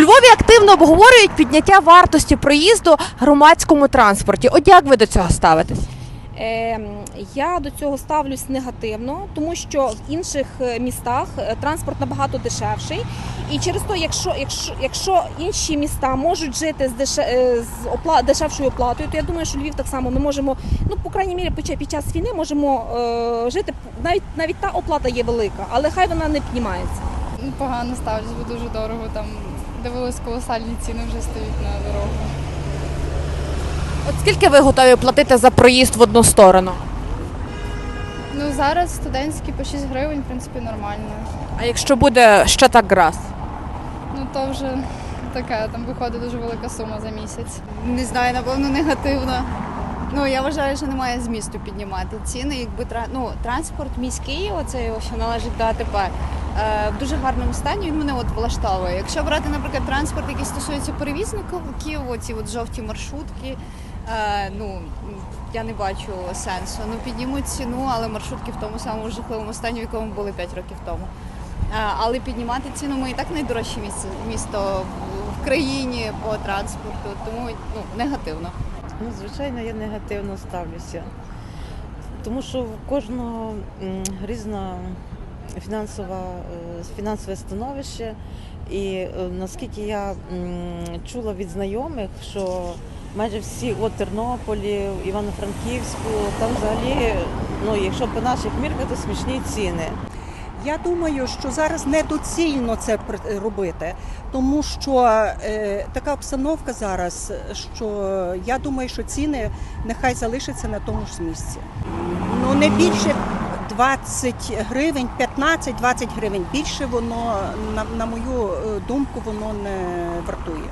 У Львові активно обговорюють підняття вартості проїзду громадському транспорті. От як ви до цього ставитесь? Е, Я до цього ставлюсь негативно, тому що в інших е, містах е, транспорт набагато дешевший. І через то, якщо, якщо, якщо інші міста можуть жити з, деше, е, з опла, дешевшою оплатою, то я думаю, що Львів так само ми можемо, ну по крайній мірі, під час- війни можемо е, жити. Навіть навіть та оплата є велика, але хай вона не піднімається. Погано ставлюсь, бо дуже дорого. Там дивились колосальні ціни вже стоять на дорогу. От скільки ви готові платити за проїзд в одну сторону? Ну зараз студентські по 6 гривень, в принципі, нормально. А якщо буде ще так раз? Ну то вже таке, там виходить дуже велика сума за місяць. Не знаю, напевно, негативно. Ну я вважаю, що немає змісту піднімати ціни. Якби ну, транспорт міський, оцей, що належить до АТП, в дуже гарному стані. Він мене от влаштовує. Якщо брати, наприклад, транспорт, який стосується перевізників, оці от жовті маршрутки. е, ну я не бачу сенсу. Ну піднімуть ціну, але маршрутки в тому самому жахливому стані, в якому були 5 років тому. Е, Але піднімати ціну ми і так найдорожче місто в- країні по транспорту, тому ну негативно. Ну, звичайно, я негативно ставлюся. Тому що в кожного різна фінансова, е, фінансове становище. І е, наскільки я чула від знайомих, що майже всі от Тернополі, Івано-Франківську, там взагалі, ну, якщо по наших мірках, то смішні ціни. Я думаю, що зараз недоцільно це робити, тому що е, така обстановка зараз, що я думаю, що ціни нехай залишаться на тому ж місці. Ну не більше 20 гривень, 15-20 гривень. Більше воно, на, на мою е, думку, воно не вартує.